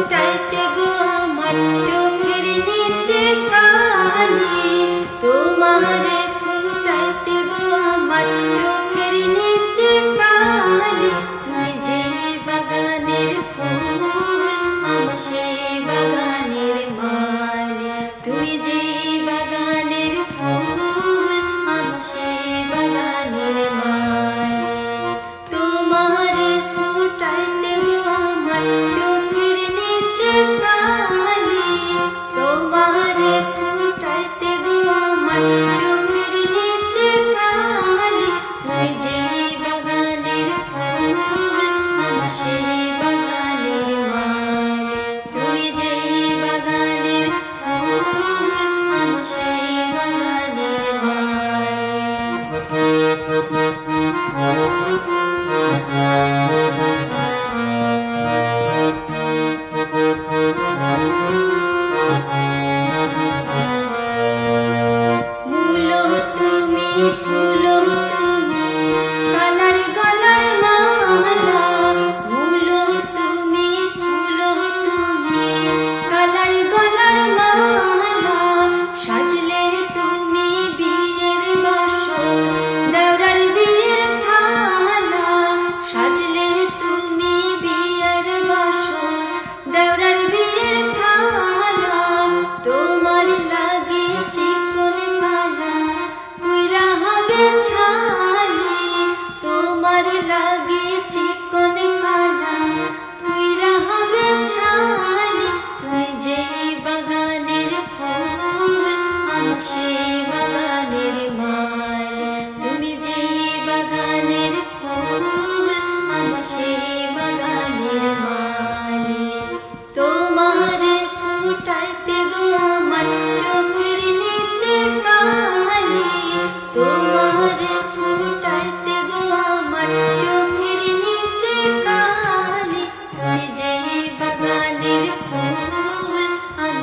ফোটাইতে গো আমার চোখের নিচে কালি। গো আমার চোখের নিচে কালি। তুমি যে বাগানের ফুল, আমার সেই বাগানের মালি। তুমি যে যে বাগানের ফুল, আমি বাগানের মালি। তুমি যে বাগানের ফুল, আমি সেই বাগানের মালি। তোমার ফুটাইতে গো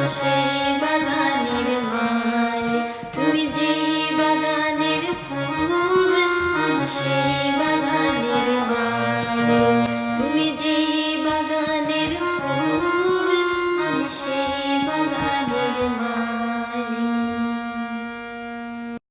সেই বাগানের মাল তুমি যে বাগান